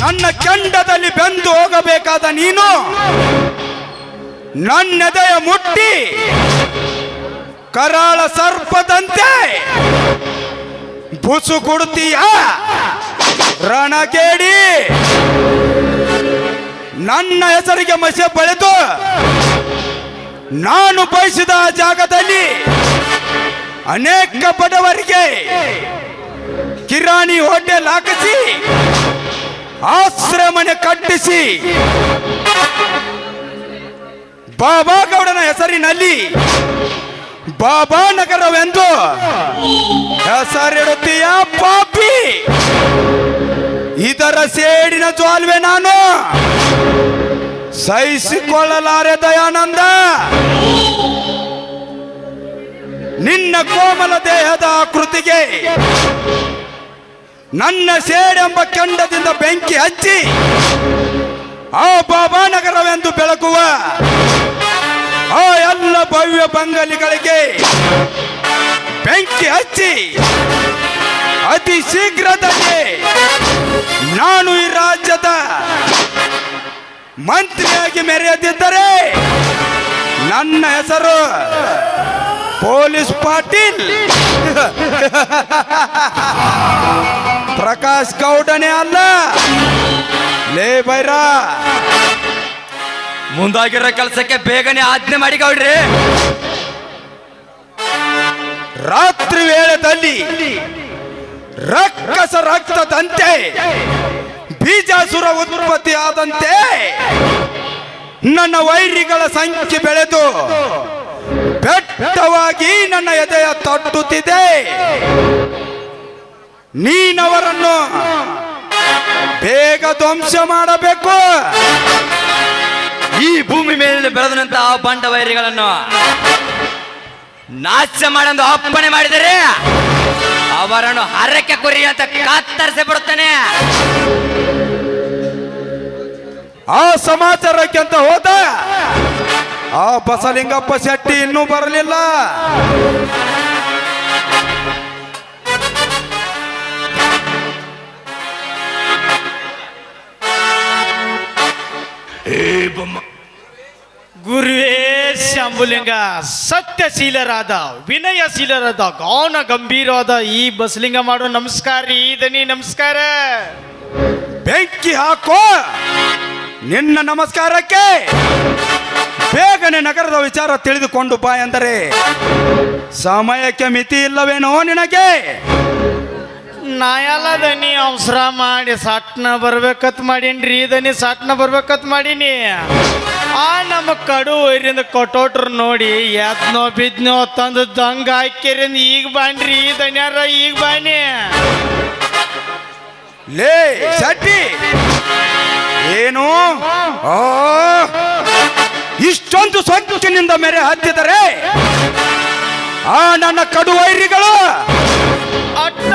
ನನ್ನ ಕೆಂಡದಲ್ಲಿ ಬೆಂದು ಹೋಗಬೇಕಾದ ನೀನು? ನನ್ನೆದೆಯ ಮುಟ್ಟಿ ಕರಾಳ ಸರ್ಪದಂತೆ ಬುಸು ಕೊಡುತ್ತೀಯ ರಣಗೇಡಿ. ನನ್ನ ಹೆಸರಿಗೆ ಮಸೆ ಬಳೆದು ನಾನು ಬಯಸಿದ ಜಾಗದಲ್ಲಿ ಅನೇಕ ಬಡವರಿಗೆ ಕಿರಾಣಿ ಹೋಟೆಲ್ ಹಾಕಿಸಿ ಆಶ್ರಮನೆ ಕಟ್ಟಿಸಿ. ಬಾಬಾ ಗೌಡನ ಹೆಸರಿನಲ್ಲಿ ಬಾಬಾ ನಗರವೆಂದು ಹೆಸರಿಡುತ್ತೀಯ ಪಾಪಿ. ಇದರ ಸೇಡಿನ ಜ್ವಾಲ್ವೆ ನಾನು ಸಹಿಸಿಕೊಳ್ಳಲಾರೆ ದಯಾನಂದ. ನಿನ್ನ ಕೋಮಲ ದೇಹದ ಕೃತಿಗೆ ನನ್ನ ಸೇಡೆಂಬ ಕೆಂಡದಿಂದ ಬೆಂಕಿ ಹಚ್ಚಿ ಆ ಬಾಬಾ ನಗರವೆಂದು ಬೆಳಗುವ ಆ ಎಲ್ಲ ಭವ್ಯ ಬಂಗಲಿಗಳಿಗೆ ಬೆಂಕಿ ಹಚ್ಚಿ ಅತಿ ಶೀಘ್ರದಲ್ಲಿ ನಾನು ಈ ರಾಜ್ಯದ ಮಂತ್ರಿಯಾಗಿ ಮೆರೆಯದಿದ್ದರೆ ನನ್ನ ಹೆಸರು ಪೊಲೀಸ್ ಪಾಟೀಲ್. ಅನೇ ಅಲ್ಲ. ಲೇ ಬೈರ. ಮುಂದಾಗಿರೋ ಕೆಲಸಕ್ಕೆ ಬೇಗನೆ ಆಜ್ಞೆ ಮಾಡಿ ಗೌಡ್ರಿ. ರಾತ್ರಿ ವೇಳೆದಲ್ಲಿ ರಕ್ಕಸ ರಕ್ತದಂತೆ ಬೀಜಾಸುರ ಉತ್ಪತ್ತಿ ಆದಂತೆ ನನ್ನ ವೈರಿಗಳ ಸಂಖ್ಯೆ ಬೆಳೆದು ಬೆಟ್ಟವಾಗಿ ನನ್ನ ಎದೆಯ ತಟ್ಟುತ್ತಿದೆ. ನೀನವರನ್ನು ಬೇಗ ಧ್ವಂಸ ಮಾಡಬೇಕು. ಈ ಭೂಮಿ ಮೇಲೆ ಬೆಳೆದಂತಹ ಬಂಡ ವೈರಿಗಳನ್ನು ನಾಶ ಮಾಡಂದು ಅಪ್ಪಣೆ ಮಾಡಿದರೆ ಅವರನ್ನು ಹರಕೆ ಕುರಿ ಅಂತ ಕಾತರಿಸಿ ಬಿಡುತ್ತಾನೆ. ಆ ಸಮಾಚಾರಕ್ಕೆ ಅಂತ ಹೋದ. ಆ ಬಸಲಿಂಗಪ್ಪ ಶೆಟ್ಟಿ ಇನ್ನೂ ಬರಲಿಲ್ಲ. ಗುರುವೇ ಶಂಭುಲಿಂಗ ಸತ್ಯಶೀಲರಾದ, ವಿನಯಶೀಲರಾದ ಗೌನ ಗಂಭೀರವಾದ ಈ ಬಸಲಿಂಗ ಮಾಡೋ. ನಮಸ್ಕಾರ ರೀ ದನಿ ನಮಸ್ಕಾರ. ಬೆಂಕಿ ಹಾಕೋ. ನಿನ್ನ ನಮಸ್ಕಾರಕ್ಕೆ ಬೇಗನೆ ನಗರದ ವಿಚಾರ ತಿಳಿದುಕೊಂಡು ಬಾ ಎಂದರೆ ಸಮಯಕ್ಕೆ ಮಿತಿ ಇಲ್ಲವೇನೋ ನಿನಗೆ. ನಾ ಎಲ್ಲ ದನಿ ಅವಸರ ಮಾಡಿ ಸಾಟ್ನ ಬರ್ಬೇಕತ್ ಮಾಡೀನ್ರಿ ದನಿ ಸಾಟ್ನ ಬರ್ಬೇಕತ್ ಮಾಡೀನಿ. ಆ ನಮ್ಮ ಕಡು ವೈರಿಂದ ಕೊಟ್ಟೋಟ್ರು ನೋಡಿ ಎತ್ನೋ ಬಿದ್ನೋ ತಂದು ದಂಗ ಹಾಕಿರಿಂದ ಈಗ ಬಾಣ್ರಿ ದನ್ಯಾರ ಈಗ ಬಾಣಿ. ಲೇ ಸಟ್ಟಿ ಏನು? ಆ, ಇಷ್ಟೊಂದು ಸಂತೋಷನಿಂದ ಮೇರೆ ಹತ್ತಿದರೆ? ಆ ನನ್ನ ಕಡು ವೈರಿಗಳು. ಅಟ್ಟ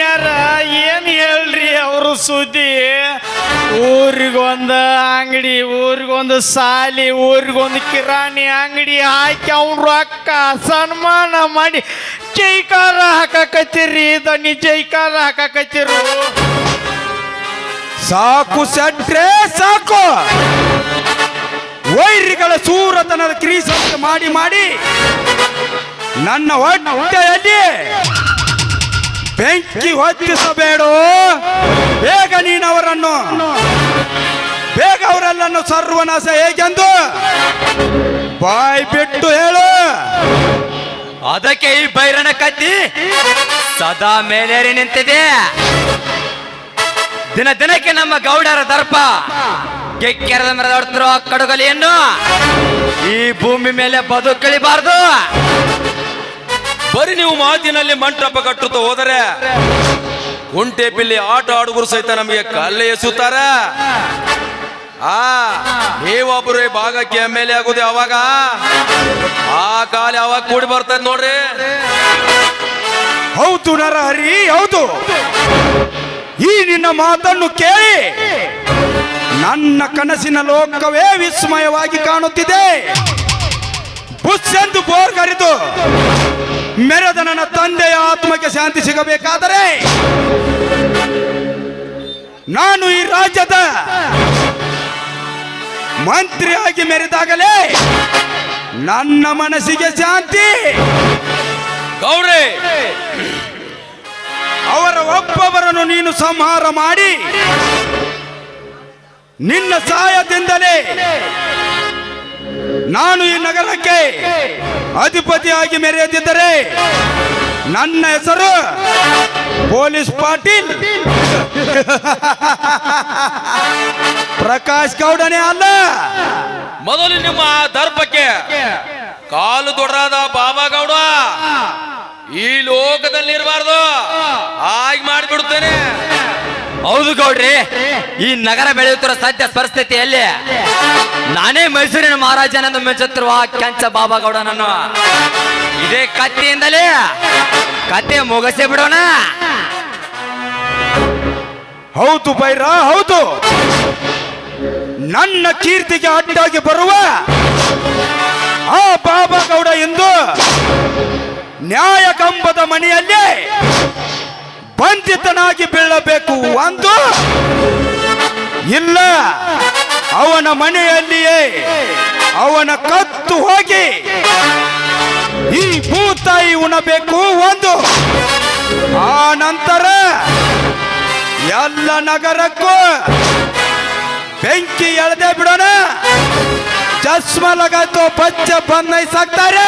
ಅಲ್ರಿ ಏನು ಹೇಳ್ರಿ ಅವರು ಸುದ್ದಿ? ಊರಿಗೊಂದು ಅಂಗಡಿ, ಊರಿಗೊಂದು ಸಾಲಿ, ಊರಿಗೊಂದು ಕಿರಾಣಿ ಅಂಗಡಿ ಹಾಕಿ ಅವ್ನ ರೊಕ್ಕ ಸನ್ಮಾನ ಮಾಡಿ ಜೈಕಾರ ಹಾಕಕತ್ತೀರಿ, ದನಿ ಜೈಕಾರ ಹಾಕಕತ್ತೀರು. ಸಾಕು ಸಟ್ರೆ, ಸಾಕು. ವೈರಿಗಳ ಸೂರತನದ ಕ್ರೀಸ ಮಾಡಿ ಮಾಡಿ, ನನ್ನ ಹೊಟ್ಟೆಯಲ್ಲಿ ಬೆಂಕಿ ಹೊತ್ತಿಸಬೇಡ? ಬೇಗ ನೀನವರನ್ನು. ಬೇಗ ಅವರೆಲ್ಲನ್ನು ಸರ್ವನಾಶ ಹೇಗೆಂದು? ಬಾಯಿ ಬಿಟ್ಟು ಹೇಳು. ಅದಕ್ಕೆ ಈ ಬೈರನ ಕತ್ತಿ ಸದಾ ಮೇಲೇರಿ ನಿಂತಿದೆ. ದಿನ ದಿನಕ್ಕೆ ನಮ್ಮ ಗೌಡರ ದರ್ಪ. ಕೆಕ್ಕೆರದ ಮರದ ಕಡುಗಲಿಯನ್ನು ಈ ಭೂಮಿ ಮೇಲೆ ಬದುಕಳಿಬಾರ್ದು. ಬರೀ ನೀವು ಮಾತಿನಲ್ಲಿ ಮಂಟಪ ಕಟ್ಟುತ್ತಾ ಹೋದರೆ ಕುಂಟೆ ಪಿಲ್ಲಿ ಆಟ ಆಡುಗರು ಸಹಿತ ನಮಗೆ ಕಲ್ಲೆ ಎಸುತ್ತಾರ ಆ, ನೀವೊಬ್ಬರು ಭಾಗಕ್ಕೆ ಎಂ ಎಲ್ ಎ ಆಗೋದು ಅವಾಗ? ಆ ಕಾಲ ಯಾವಾಗ ಕೂಡಿ ಬರ್ತದೆ ನೋಡ್ರಿ. ಹೌದು ನರಹರಿ, ಹೌದು. ಈ ನಿನ್ನ ಮಾತನ್ನು ಕೇಳಿ ನನ್ನ ಕನಸಿನ ಲೋಕವೇ ವಿಸ್ಮಯವಾಗಿ ಕಾಣುತ್ತಿದೆ. ಬುಸ್ ಎಂದು ಬೋರ್ ಬೋರ್ಗರಿದು ಮೆರೆದ ನನ್ನ ತಂದೆಯ ಆತ್ಮಕ್ಕೆ ಶಾಂತಿ ಸಿಗಬೇಕಾದರೆ ನಾನು ಈ ರಾಜ್ಯದ ಮಂತ್ರಿಯಾಗಿ ಮೆರೆದಾಗಲೇ ನನ್ನ ಮನಸ್ಸಿಗೆ ಶಾಂತಿ. ಗೌರಿ ಅವರ ಒಬ್ಬೊಬ್ಬರನ್ನು ನೀನು ಸಂಹಾರ ಮಾಡಿ ನಿನ್ನ ಸಹಾಯದಿಂದಲೇ ನಾನು ಈ ನಗರಕ್ಕೆ ಅಧಿಪತಿಯಾಗಿ ಮೆರೆಯದಿದ್ದರೆ ನನ್ನ ಹೆಸರು ಪೊಲೀಸ್ ಪಾಟೀಲ್. ಪ್ರಕಾಶ್ ಗೌಡನೇ ಅಲ್ಲ. ಮೊದಲು ನಿಮ್ಮ ದರ್ಪಕ್ಕೆ ಕಾಲು ದೊಡ್ಡದಾದ ಬಾಬಾ ಗೌಡ. ಈ ಲೋಕದಲ್ಲಿ ಇರಬಾರ್ದು ಹಾಗೆ ಮಾಡಿಬಿಡುತ್ತೇನೆ. ಹೌದು ಗೌಡ್ರಿ ಈ ನಗರ ಬೆಳೆಯುತ್ತಿರೋ ಸದ್ಯ ಪರಿಸ್ಥಿತಿಯಲ್ಲಿ ನಾನೇ ಮೈಸೂರಿನ ಮಹಾರಾಜನನ್ನು ಮೆಚ್ಚುತ್ತಿರುವ ಕೆಂಚ ಬಾಬಾಗೌಡನನ್ನು. ಇದೇ ಕತ್ತಿಯಿಂದಲೇ ಕತೆ ಮುಗಸೆ ಬಿಡೋಣ. ಹೌದು ಬೈರ, ಹೌದು. ನನ್ನ ಕೀರ್ತಿಗೆ ಅಡ್ಡಾಗಿ ಬರುವ ಆ ಬಾಬಾಗೌಡ ಎಂದು ನ್ಯಾಯ ಕಂಬದ ಮನೆಯಲ್ಲಿ ಬಂಧಿತನಾಗಿ ಬೀಳಬೇಕು ಒಂದು ಇಲ್ಲ. ಅವನ ಮನೆಯಲ್ಲಿಯೇ ಅವನ ಕತ್ತು ಹೋಗಿ ಈ ಭೂತಾಯಿ ಉಣಬೇಕು ಒಂದು. ಆ ನಂತರ ಎಲ್ಲ ನಗರಕ್ಕೂ ಬೆಂಕಿ ಎಳೆದೆ ಬಿಡೋಣ. ಚಸ್ಮ ಪಚ್ಚ ಬಂದೈ ಸಾಕ್ತಾರೆ.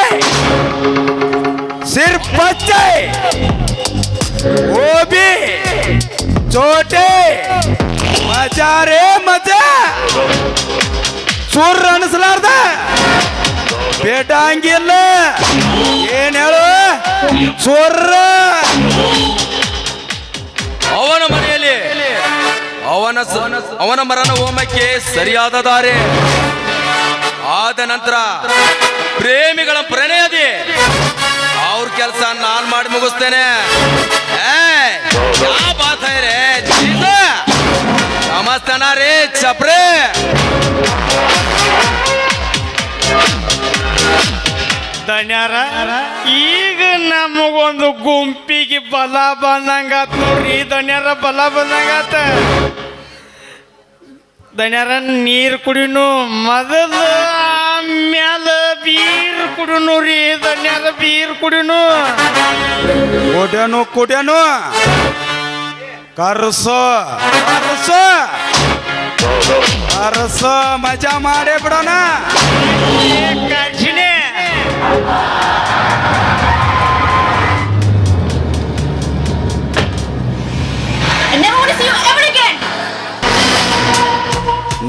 ಸಿರ್ಫ್ ಪಚ್ಚೆ. ಓಬಿ, ಚೋಟೆ. ಮಜಾ ರೇ ಮಜಾ. ಸುರ್ ಅನಿಸ್ಲಾರ್ದ? ಬೇಟಂಗಿಲ್ಲ ಏನ್ ಹೇಳು? ಸುರ್ರ ಅವನ ಮನೆಯಲ್ಲಿ ಅವನ ಅವನ ಮರಣ ಹೋಮಕ್ಕೆ ಸರಿಯಾದ ದಾರಿ. ಆದ ನಂತರ ಪ್ರೇಮಿಗಳ ಪ್ರಣಯದಿ. ಅವ್ರ ಕೆಲಸ ನಾನ್ ಮಾಡಿ ಮುಗಿಸ್ತೇನೆ. ಏ, ಯಾ ಬಾತ್ ರೇ ನಮಸ್ತನ ರೇ ಚಪ್ರೆ. ದಣ್ಯಾರ ಈಗ ನಮಗೊಂದು ಗುಂಪಿಗೆ ಬಲ ಬಂದಂಗಾತ್ ನೋಡ್ರಿ ದಣ್ಯಾರ ಬಲ ಬಂದಂಗಾತ. ದಣ್ಯಾರ ನೀರು ಕುಡಿನು ಮೊದಲು ಆಮ್ಯಾಲ ಬೀರ್ ಕುಡಿನು ರೀ ದಣ್ಯಾರ ಬೀರ್ ಕುಡಿನು. ಕುಡ್ಯಾನು ಕುಡ್ಯನು. ಕರ್ಸೋ. ಕರ್ಸೋ. ಕರ್ಸೋ ಮಜಾ ಮಾಡೇ ಬಿಡೋಣ. ಕಳ್ಸಿನೇ I never want to see you ever again.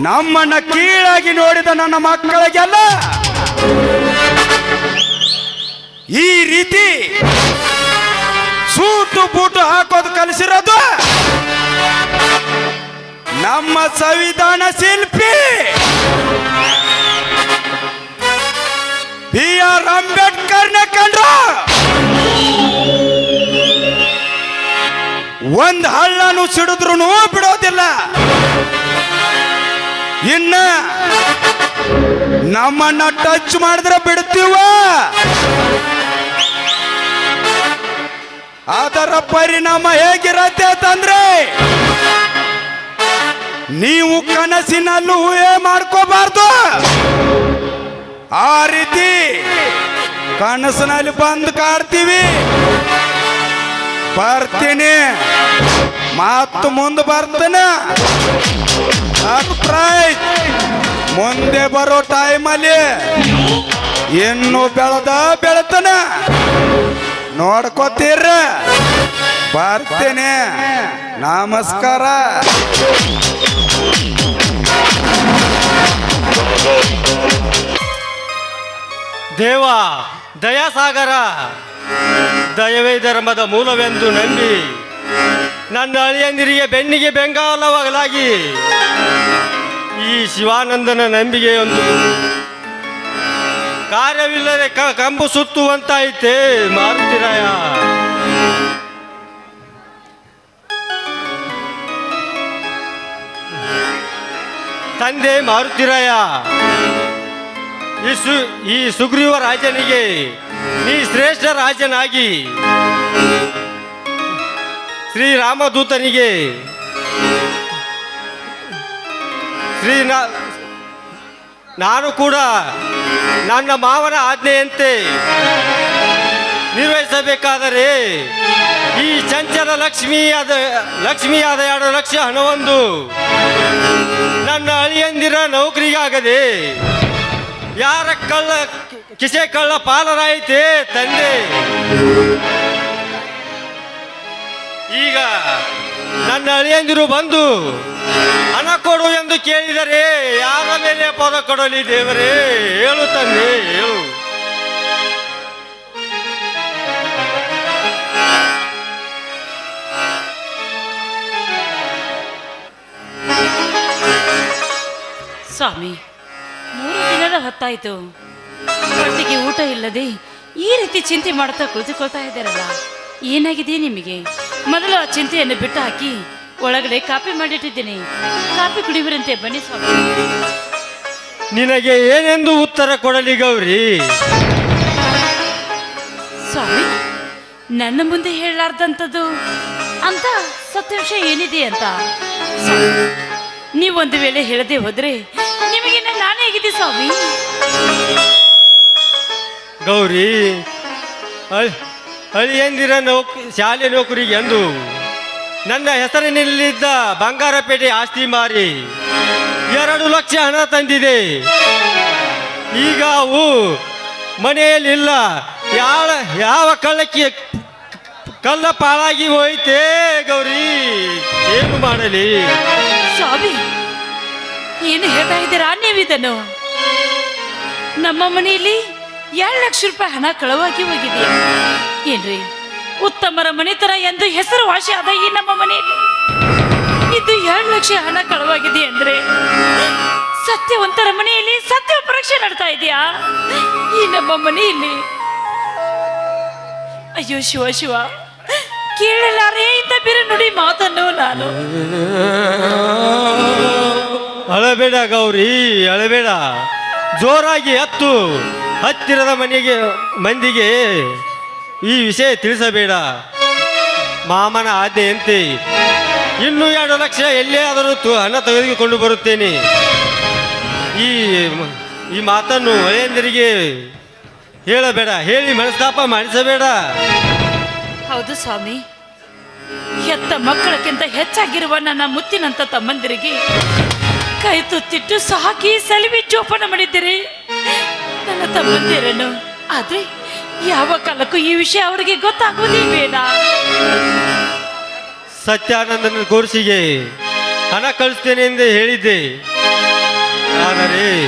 ನಮ್ಮನ್ನ ಕೀಳಾಗಿ ನೋಡಿದ ನನ್ನ ಮಕ್ಕಳಿಗೆಲ್ಲ ಈ ರೀತಿ ಸೂಟು ಬೂಟು ಹಾಕೋದು ಕಲಿಸಿರೋದು. ನಮ್ಮ ಸಂವಿಧಾನ ಶಿಲ್ಪಿ. ಬಿ ಆರ್ ಅಂಬೇಡ್ಕರ್ನ ಕಂಡ್ರು. ಒಂದ್ ಹಳ್ಳನು ಸಿಡಿದ್ರು ಬಿಡೋದಿಲ್ಲ. ಇನ್ನ ನಮ್ಮನ್ನ ಟಚ್ ಮಾಡಿದ್ರೆ ಬಿಡ್ತೀವ? ಅದರ ಪರಿಣಾಮ ಹೇಗಿರತ್ತೆ ಅಂತಂದ್ರೆ ನೀವು ಕನಸಿನಲ್ಲೂ ಊಹೆ ಮಾಡ್ಕೋಬಾರ್ದು. ಆ ರೀತಿ ಕನಸಿನಲ್ಲಿ ಬಂದು ಕಾಡ್ತೀವಿ. ಬರ್ತೀನಿ, ಮಾತು ಮುಂದೆ ಬರ್ತೇನೆ. ಸರ್ಪ್ರೈಸ್ ಮುಂದೆ ಬರೋ ಟೈಮಲ್ಲಿ ಇನ್ನು ಬೆಳೆದ ಬೆಳತನ. ನೋಡ್ಕೋತೀರ ಬರ್ತೇನೆ. ನಮಸ್ಕಾರ. ದೇವ, ದಯಾಸಾಗರ, ದಯವೇ ಧರ್ಮದ ಮೂಲವೆಂದು ನಂಬಿ ನನ್ನ ಅಳಿಯಂದಿರಿಗೆ ಬೆನ್ನಿಗೆ ಬೆಂಗಾಲವಾಗಲಾಗಿ ಈ ಶಿವಾನಂದನ ನಂಬಿಗೆ ಒಂದು ಕಾರ್ಯವಿಲ್ಲದೆ ಕ ಕಂಬು ಸುತ್ತುವಂತಾಯಿತೆ ಮಾರುತಿರಾಯ ತಂದೆ ಮಾರುತಿರಾಯ ಈ ಈ ಸುಗ್ರೀವ ರಾಜನಿಗೆ ನೀ ಶ್ರೇಷ್ಠ ರಾಜನಾಗಿ, ಶ್ರೀರಾಮದೂತನಿಗೆ, ಶ್ರೀನಾ ನಾನು ಕೂಡ ನನ್ನ ಮಾವನ ಆಜ್ಞೆಯಂತೆ ನಿರ್ವಹಿಸಬೇಕಾದರೆ ಈ ಚಂಚಲ ಲಕ್ಷ್ಮಿಯಾದ ಲಕ್ಷ್ಮಿಯಾದ ಎರಡು ಲಕ್ಷ ಹಣವೊಂದು ನನ್ನ ಅಳಿಯಂದಿರ ನೌಕರಿಗಾಗದೆ ಯಾರ ಕಳ್ಳ, ಕಿಸೆ ಕಳ್ಳ ಪಾಲರಾಯಿತೆ ತಂದೆ? ಈಗ ನನ್ನ ಅಳಿಯಂದಿರು ಬಂದು, ಹಣ ಕೊಡು ಎಂದು ಕೇಳಿದರೆ ಯಾರ ಮೇಲೆ ಪದ ಕೊಡಲಿ ದೇವರೇ? ಹೇಳು ತಂದೆ, ಹೇಳು. ಸ್ವಾಮಿ, ಮೂರು ದಿನದ ಹೊತ್ತಾಯ್ತು. ಹೊಟ್ಟಿಗೆ ಊಟ ಇಲ್ಲದೆ ಈ ರೀತಿ ಚಿಂತೆ ಮಾಡ್ತಾ ಕುಳಿತುಕೊಳ್ತಾ ಇದ್ದಾರಲ್ಲ. ಏನಾಗಿದೆ ನಿಮಗೆ? ಮೊದಲು ಆ ಚಿಂತೆಯನ್ನು ಬಿಟ್ಟು ಹಾಕಿ ಒಳಗಡೆ ಕಾಪಿ ಮಾಡಿಟ್ಟಿದ್ದೀನಿ. ಕಾಪಿ ಕುಡಿಯುವರಂತೆ ಬನ್ನಿ ಸ್ವಾಮಿ. ನಿನಗೆ ಏನೆಂದು ಉತ್ತರ ಕೊಡಲಿ ಗೌರಿ? ಸ್ವಾಮಿ ನನ್ನ ಮುಂದೆ ಹೇಳಲಾರ್ದಂಥದ್ದು? ಅಂತ ಸತ್ಯ ವಿಷಯ ಏನಿದೆ ಅಂತ? ನೀವೊಂದು ವೇಳೆ ಹೇಳದೆ ಹೋದ್ರೆ ನಿಮಗೆ ನಾನೇ ಆಗಿದೆ ಸ್ವಾಮಿ? ಗೌರಿ ಅಳಿಯಂದಿರ ನೌಕ, ಶಾಲೆ ನೌಕರಿಗೆ ಎಂದು ನನ್ನ ಹೆಸರಿನಲ್ಲಿದ್ದ ಬಂಗಾರಪೇಟೆ ಆಸ್ತಿ ಮಾರಿ ಎರಡು ಲಕ್ಷ ಹಣ ತಂದಿದೆ. ಈಗ ಅವು ಮನೆಯಲ್ಲಿಲ್ಲ. ಯಾವ ಯಾವ ಕಳ್ಳಕ್ಕೆ ಕಲ್ಲ ಪಾಳಾಗಿ ಹೋಯ್ತೇ ಗೌರಿ? ಏನು ಮಾಡಲಿ? ಸ್ವಾಮಿ, ಏನು ಹೇಳ್ತಾ ಇದ್ದೀರಾ ನೀವಿದನು ನಮ್ಮ ಮನೆಯಲ್ಲಿ ಎರಡು ಲಕ್ಷ ರೂಪಾಯಿ ಹಣ ಕಳವಾಗಿ ಹೋಗಿದೆ. ಏನ್ರಿ ಉತ್ತಮರ ಮನೆತನ ಎಂದು ಹೆಸರುವಾಸಿ ಆದ ಈ ನಮ್ಮ ಮನೆಯಲ್ಲಿ. ಇದು ಎರಡು ಲಕ್ಷ ಹಣ ಕಳವಾಗಿದೆ ಅಂದ್ರೆ ಸತ್ಯವಂತರ ಮನೆಯಲ್ಲಿ ಸತ್ಯ ಪರೀಕ್ಷೆ ನಡ್ತಾ ಇದೆಯಾ? ಈ ನಮ್ಮ ಮನೆಯಲ್ಲಿ. ಅಯ್ಯೋ ಶಿವ ಶಿವ, ಕೇಳಲಾರೇ ಇಂತ ಬೇರೆ ನುಡಿ ಮಾತನ್ನು ನಾನು. ಅಳಬೇಡ ಗೌರಿ, ಅಳಬೇಡ. ಜೋರಾಗಿ ಹತ್ತು. ಹತ್ತಿರದ ಮನೆಗೆ, ಮಂದಿಗೆ ಈ ವಿಷಯ ತಿಳಿಸಬೇಡ. ಮಾಮನ ಆಜ್ಞೆಯಂತೆ ಇನ್ನೂ ಎರಡು ಲಕ್ಷ ಎಲ್ಲೇ ಆದರೂ ಹಣ ತೆಗೆದುಕೊಂಡು ಬರುತ್ತೇನೆ. ಈ ಈ ಮಾತನ್ನು ಮಹೇಂದ್ರಿಗೆ ಹೇಳಬೇಡ. ಹೇಳಿ ಮನಸ್ತಾಪ ಮಾಡಿಸಬೇಡ. ಹೌದು ಸ್ವಾಮಿ. ಹೆತ್ತ ಮಕ್ಕಳಕ್ಕಿಂತ ಹೆಚ್ಚಾಗಿರುವ ನನ್ನ ಮುತ್ತಿನಂತ ತಮ್ಮಂದಿರಿಗೆ ಕೈ ತುತ್ತಿಟ್ಟು ಸಾಕಿ ಸಲಿವಿ ಜೋಪಾನ ಮಾಡಿದ್ದೀರಿ. ನನ್ನ ತಮ್ಮಂದಿರನ್ನು. ಆದ್ರೆ ಯಾವ ಕಾಲಕ್ಕೂ ಈ ವಿಷಯ ಅವರಿಗೆ ಗೊತ್ತಾಗುವುದೇ ಬೇಡ ಸತ್ಯಾನಂದನ ಕೋರ್ಸಿಗೆ ಹಣ ಕಳಿಸ್ತೇನೆ ಎಂದು ಹೇಳಿದ್ದೆ. ಆದರೆ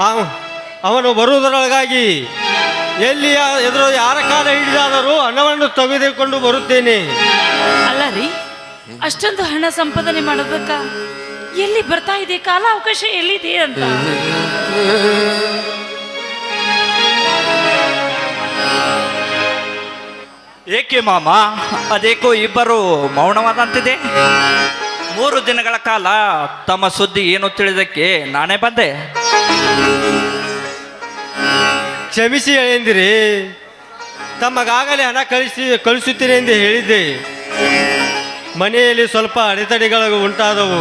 ಅವ- ಅವನು ಬರುವುದರೊಳಗಾಗಿ ಎಲ್ಲಿ ಯಾ- ಎದುರು ಯಾರ ಕಾಲ ಹಿಡಿದಾದರೂ ಹಣವನ್ನು ತೆಗೆದುಕೊಂಡು ಬರುತ್ತೇನೆ. ಅಲ್ಲ ರೀ ಅಷ್ಟೊಂದು ಹಣ ಸಂಪಾದನೆ ಮಾಡೋದಕ್ಕ ಎಲ್ಲಿ ಬರ್ತಾ ಇದೆ? ಕಾಲ ಅವಕಾಶ ಎಲ್ಲಿದೆ ಅಂತ? ಏಕೆ ಮಾಮ? ಅದೇಕೋ ಇಬ್ಬರು ಮೌನವಾದಂತಿದೆ? ಮೂರು ದಿನಗಳ ಕಾಲ ತಮ್ಮ ಸುದ್ದಿ ಏನು ತಿಳಿದಕ್ಕೆ ನಾನೇ ಬಂದೆ. ಕ್ಷಮಿಸಿ ಎಂದಿರಿ ತಮಗಾಗಲೇ ಹಣ ಕಳಿಸಿ, ಕಳಿಸುತ್ತೀರಿ ಎಂದು ಹೇಳಿದ್ದೆ. ಮನೆಯಲ್ಲಿ ಸ್ವಲ್ಪ ಅಡೆತಡೆಗಳು ಉಂಟಾದವು.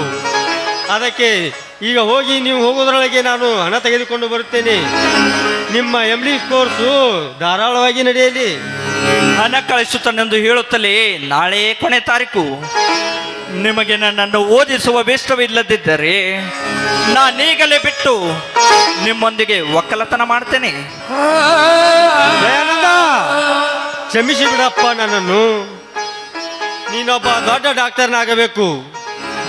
ಅದಕ್ಕೆ ಈಗ ಹೋಗಿ ನೀವು ಹೋಗೋದ್ರೊಳಗೆ ನಾನು ಹಣ ತೆಗೆದುಕೊಂಡು ಬರುತ್ತೇನೆ. ನಿಮ್ಮ ಎಂ ಡಿ ಕೋರ್ಸು ಧಾರಾಳವಾಗಿ ನಡೆಯಲಿ. ಹಣ ಕಳಿಸುತ್ತಾನೆಂದು ಹೇಳುತ್ತಲೇ ನಾಳೆ ಕೊನೆ ತಾರೀಕು. ನಿಮಗೆ ನನ್ನನ್ನು ಓದಿಸುವ ಇಷ್ಟವಿಲ್ಲದಿದ್ದರೆ ನಾನೀಗಲೇ ಬಿಟ್ಟು ನಿಮ್ಮೊಂದಿಗೆ ಒಕ್ಕಲತನ ಮಾಡ್ತೇನೆ. ಕ್ಷಮಿಸಿ ಬಿಡಪ್ಪ ನನ್ನನ್ನು. ನೀನೊಬ್ಬ ದೊಡ್ಡ ಡಾಕ್ಟರ್ನಾಗಬೇಕು.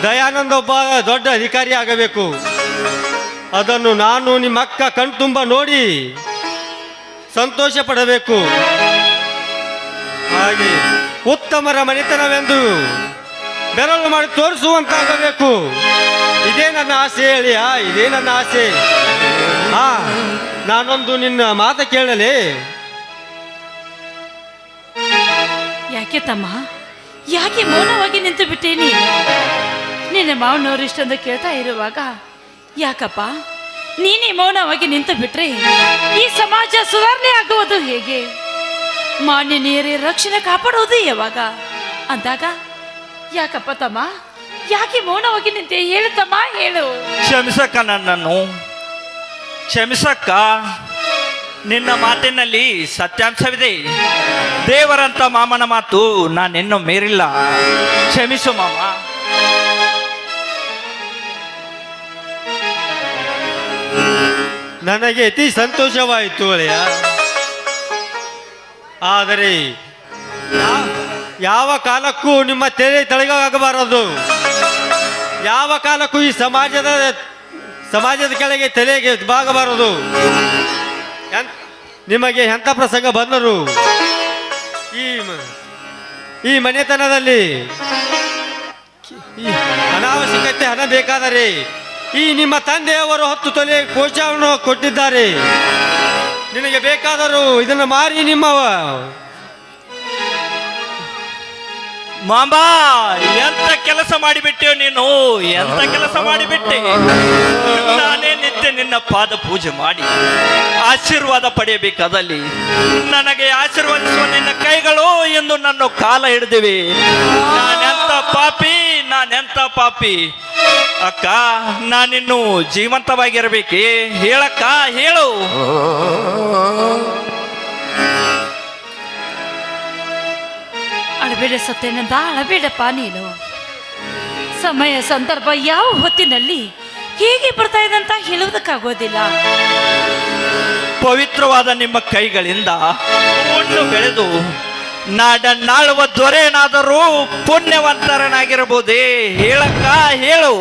ದಯಾನಂದ ಒಬ್ಬ ದೊಡ್ಡ ಅಧಿಕಾರಿ ಆಗಬೇಕು ಅದನ್ನು ನಾನು ನಿಮ್ಮ ಅಕ್ಕ ಕಣ್ತುಂಬ ನೋಡಿ ಸಂತೋಷ ಪಡಬೇಕು. ಹಾಗೆ ಉತ್ತಮರ ಮನೆತನವೆಂದು ಬೆರಳು ಮಾಡಿ ತೋರಿಸುವಂತಾಗಬೇಕು. ಇದೇ ನನ್ನ ಆಸೆ ಹೇಳಿ ಆ ಇದೇ ನನ್ನ ಆಸೆ. ಹಾ, ನಾನೊಂದು ನಿನ್ನ ಮಾತ ಕೇಳಲಿ. ಯಾಕೆ ತಮ್ಮ? ಯಾಕೆ ಮೌನವಾಗಿ ನಿಂತು ಬಿಟ್ಟೇನಿ ನೀನು ನಿನ್ನ ಮಾವನವರು ಇಷ್ಟೊಂದು ಕೇಳ್ತಾ ಇರುವಾಗ ಯಾಕಪ್ಪ? ನೀನೇ ಮೌನವಾಗಿ ನಿಂತು ಬಿಟ್ರೆ ಈ ಸಮಾಜ ಸುಧಾರಣೆ ಆಗುವುದು ಹೇಗೆ? ಮಾನ್ಯ ನೀರೇ ರಕ್ಷಣೆ ಕಾಪಾಡೋದು ಯಾವಾಗ? ಅಂದಾಗ ಯಾಕಪ್ಪ ತಮ್ಮ? ಯಾಕೆ ಮೌನವಾಗಿ ನಿಂತೆ? ಹೇಳು ತಮ್ಮ ಹೇಳು. ಕ್ಷಮಿಸಕ್ಕ ನನ್ನನ್ನು. ಕ್ಷಮಿಸಕ್ಕ. ನಿನ್ನ ಮಾತಿನಲ್ಲಿ ಸತ್ಯಾಂಶವಿದೆ. ದೇವರಂತ ಮಾಮನ ಮಾತು ನಾನಿನ್ನೂ ಮೀರಿಲ್ಲ. ಕ್ಷಮಿಸು ಮಾಮ. ನನಗೆ ಅತಿ ಸಂತೋಷವಾಯಿತು ಅಳೆಯ. ಆದರೆ ಯಾವ ಕಾಲಕ್ಕೂ ನಿಮ್ಮ ತೆರೆ ತಲೆಗಾಗಬಾರದು ಯಾವ ಕಾಲಕ್ಕೂ ಈ ಸಮಾಜದ ಸಮಾಜದ ಕೆಳಗೆ ತಲೆಗೆ ಬಾಗಬಾರದು. ನಿಮಗೆ ಎಂಥ ಪ್ರಸಂಗ ಬಂದರು ಈ ಈ ಮನೆತನದಲ್ಲಿ ಅನಾವಶ್ಯಕತೆ ಹಣ ಬೇಕಾದರೆ ಈ ನಿಮ್ಮ ತಂದೆಯವರು ಹತ್ತು ತೊಲೆ ಕೋಶವನ್ನು ಕೊಟ್ಟಿದ್ದಾರೆ. ನಿನಗೆ ಬೇಕಾದರೂ ಇದನ್ನು ಮಾರಿ ನಿಮ್ಮ ಮಾಮ ಎಂತ ಕೆಲಸ ಮಾಡಿಬಿಟ್ಟೆ ನೀನು? ಎಂತ ಕೆಲಸ ಮಾಡಿಬಿಟ್ಟೆ? ನಾನೇ ನಿತ್ಯ ನಿನ್ನ ಪಾದ ಪೂಜೆ ಮಾಡಿ ಆಶೀರ್ವಾದ ಪಡೆಯಬೇಕಾದಲ್ಲಿ ನನಗೆ ಆಶೀರ್ವದಿಸುವ ನಿನ್ನ ಕೈಗಳು ಎಂದು ನನ್ನ ಕಾಲ ಹಿಡಿದಿವೆ. ನಾನೆಂತ ಪಾಪಿ ನಾನೆಂತ ಪಾಪಿ? ಅಕ್ಕ, ನಾನಿನ್ನು ಜೀವಂತವಾಗಿರಬೇಕೆ? ಹೇಳಕ್ಕ, ಹೇಳು. ಅಳಬೇಡ ಸತ್ತೇನಂದ ಅಳಬೇಡಪ್ಪ ನೀನು. ಸಮಯ ಸಂದರ್ಭ ಯಾವ ಹೊತ್ತಿನಲ್ಲಿ ಹೀಗೆ ಬರ್ತಾ ಇದೆ ಅಂತ ಹೇಳುವುದಕ್ಕಾಗೋದಿಲ್ಲ. ಪವಿತ್ರವಾದ ನಿಮ್ಮ ಕೈಗಳಿಂದ ಹುಣ್ಣು ಬೆಳೆದು ನಾಡನ್ನಾಳುವ ದೊರೆಯನಾದರೂ ಪುಣ್ಯವಂತರನಾಗಿರಬಹುದೇ? ಹೇಳಕ್ಕ, ಹೇಳು.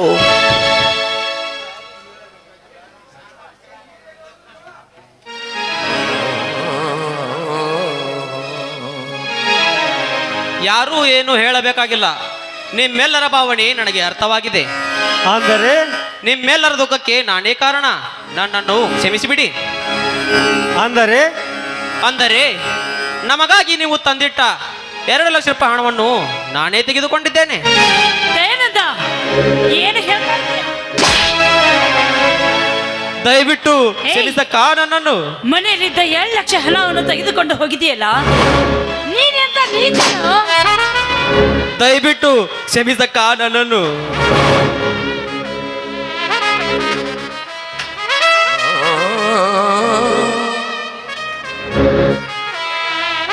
ಯಾರೂ ಏನು ಹೇಳಬೇಕಾಗಿಲ್ಲ. ನಿಮ್ಮೆಲ್ಲರ ಭಾವನೆ ನನಗೆ ಅರ್ಥವಾಗಿದೆ. ಅಂದರೆ? ನಿಮ್ಮೆಲ್ಲರ ದುಃಖಕ್ಕೆ ನಾನೇ ಕಾರಣ. ನನ್ನನ್ನು ಕ್ಷಮಿಸಿಬಿಡಿ. ಅಂದರೆ? ಅಂದರೆ ನಮಗಾಗಿ ನೀವು ತಂದಿಟ್ಟ ಎರಡು ಲಕ್ಷ ರೂಪಾಯಿ ಹಣವನ್ನು ನಾನೇ ತೆಗೆದುಕೊಂಡಿದ್ದೇನೆ. ಏನಂತ ಏನು ಹೇಳ್ತಾ ಇದ್ದೀಯ? ದಯವಿಟ್ಟು. ಕ್ಷಮಿಸಕ್ಕ ನನ್ನನ್ನು ಮನೆಯಲ್ಲಿದ್ದ ಎರಡು ಲಕ್ಷ ಹಣವನ್ನು ತೆಗೆದುಕೊಂಡು ಹೋಗಿದೆಯಲ್ಲ ನೀನೆಂತ ನೀಚನು? ದಯವಿಟ್ಟು ಕ್ಷಮಿಸಕ್ಕ ನನ್ನನ್ನು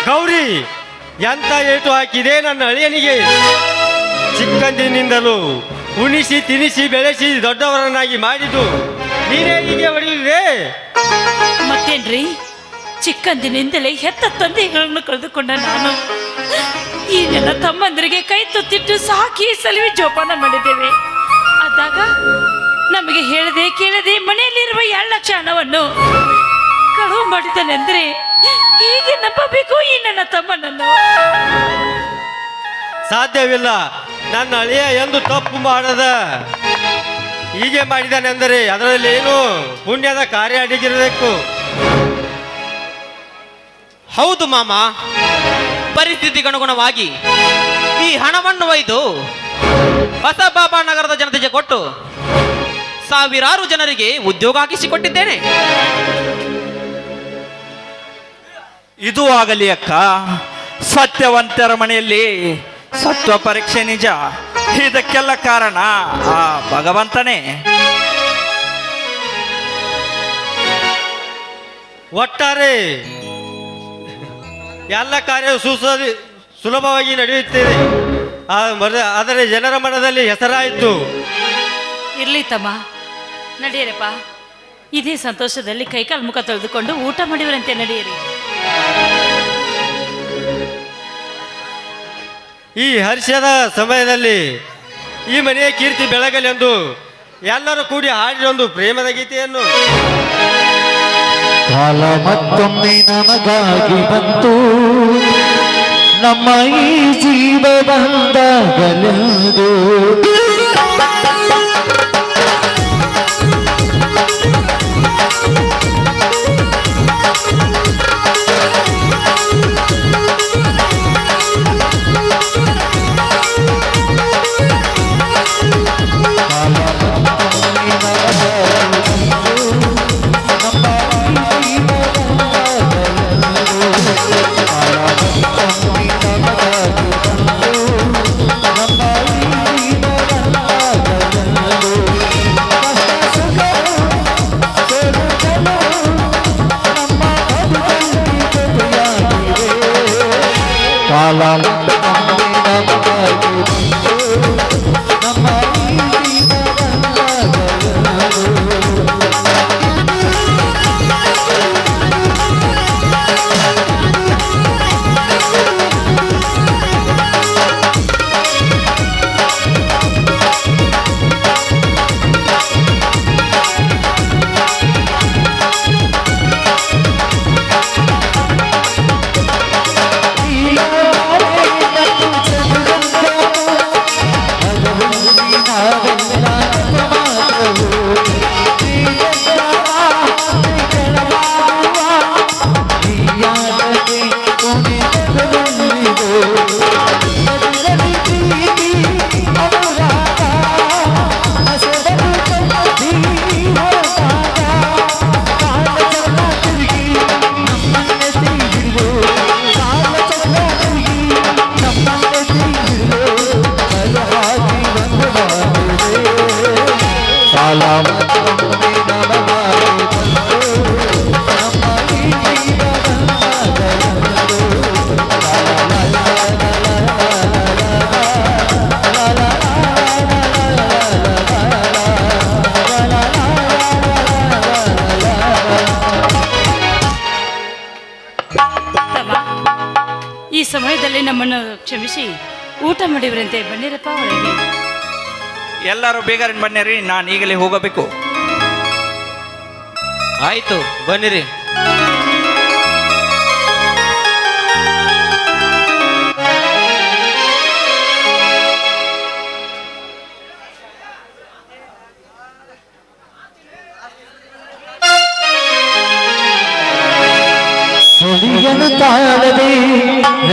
ಗೌರಿ ಎಂತ ಏಟು ಹಾಕಿದೆ ನನ್ನ ಅಳಿಯನಿಗೆ? ಚಿಕ್ಕಂದಿನಿಂದಲೂ ಉಣಿಸಿ ತಿನಿಸಿ ಬೆಳೆಸಿ ದೊಡ್ಡವರನ್ನಾಗಿ ಮಾಡಿದ್ದು. ನೀನೇ ಹೀಗೆ ಮತ್ತೇನ್ರಿ? ಚಿಕ್ಕಂದಿನಿಂದಲೇ ಹೆತ್ತ ತಂದೆಗಳನ್ನು ಕಳೆದುಕೊಂಡ ನಾನು. ಈ ನನ್ನ ತಮ್ಮಂದರಿಗೆ ಕೈ ತುತ್ತಿಟ್ಟು ಸಾಕಿ ಸಲುವೆ ಜೋಪಾನ ಮಾಡಿದ್ದೇವೆ. ಆದಾಗ ನಮಗೆ ಹೇಳದೆ ಕೇಳದೆ ಮನೆಯಲ್ಲಿರುವ ಎರಡು ಲಕ್ಷ ಹಣವನ್ನು ಕಳುವು ಮಾಡಿದ್ದಾನೆಂದ್ರೆ ಹೀಗೆ ನಂಬಬೇಕು ಈ ನನ್ನ ತಮ್ಮನನ್ನು? ಸಾಧ್ಯವಿಲ್ಲ. ನನ್ನ ಅಳಿಯ ಎಂದು ತಪ್ಪು ಮಾಡದ. ಹೀಗೆ ಮಾಡಿದ್ದಾನೆಂದರೆ ಅದರಲ್ಲಿ ಏನು ಪುಣ್ಯದ ಕಾರ್ಯ ಅಡಗಿರಬೇಕು? ಹೌದು ಮಾಮ. ಪರಿಸ್ಥಿತಿಗನುಗುಣವಾಗಿ ಈ ಹಣವನ್ನು ಒಯ್ದು ಹೊಸ ಬಾಬಾ ನಗರದ ಜನತೆಗೆ ಕೊಟ್ಟು ಸಾವಿರಾರು ಜನರಿಗೆ ಉದ್ಯೋಗ ಹಾಕಿಸಿಕೊಟ್ಟಿದ್ದೇನೆ. ಇದು ಆಗಲಿ ಅಕ್ಕ. ಸತ್ಯವಂತರ ಮನೆಯಲ್ಲಿ ಸತ್ವ ಪರೀಕ್ಷೆ ನಿಜ. ಇದಕ್ಕೆಲ್ಲ ಕಾರಣ? ಆ ಭಗವಂತನೇ. ಒಟ್ಟಾರೆ ಎಲ್ಲ ಕಾರ್ಯ ಸುಸದಿ ಸುಲಭವಾಗಿ ನಡೆಯುತ್ತೇವೆ ಆ ಆದರೆ ಜನರ ಮನದಲ್ಲಿ ಹೆಸರಾಯಿತು. ಇರ್ಲಿ ತಮ್ಮ. ನಡೆಯರಪ್ಪ. ಇದೇ ಸಂತೋಷದಲ್ಲಿ ಕೈಕಾಲು ಮುಖ ತೊಳೆದುಕೊಂಡು ಊಟ ಮಾಡಿವರಂತೆ ನಡೆಯಿರಿ. ಈ ಹರ್ಷದ ಸಮಯದಲ್ಲಿ ಈ ಮನೆಯ ಕೀರ್ತಿ ಬೆಳಗಲೆಂದು ಎಲ್ಲರೂ ಕೂಡಿ ಹಾಡಿರೊಂದು ಪ್ರೇಮದ ಗೀತೆಯನ್ನು. ಕಾಲ ಮತ್ತೊಮ್ಮೆ ನಮಗಾಗಿ ಬಂತು. ನಮ್ಮ ಈ ಜೀವ ಬಂದಾಗಲೆಂದು. ಸಾಲ ಮತ್ತೊಮ್ಮೆ ನಮ್ಮನ್ನು ಕ್ಷಮಿಸಿ. ಊಟ ಮಾಡಿವ್ರಂತೆ ಬನ್ನಿರಪ್ಪ ಒಳಗೆ ಎಲ್ಲರೂ ಬೇಗ ಬನ್ನಿರಿ ನಾನು ಈಗಲೇ ಹೋಗಬೇಕು. ಆಯ್ತು ಬನ್ನಿರಿ.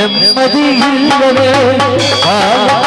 ಸುಳಿಯಲು ತಾಳದೆ ನೆಮ್ಮದಿ ಇಲ್ಲದೆ ಕಾಲ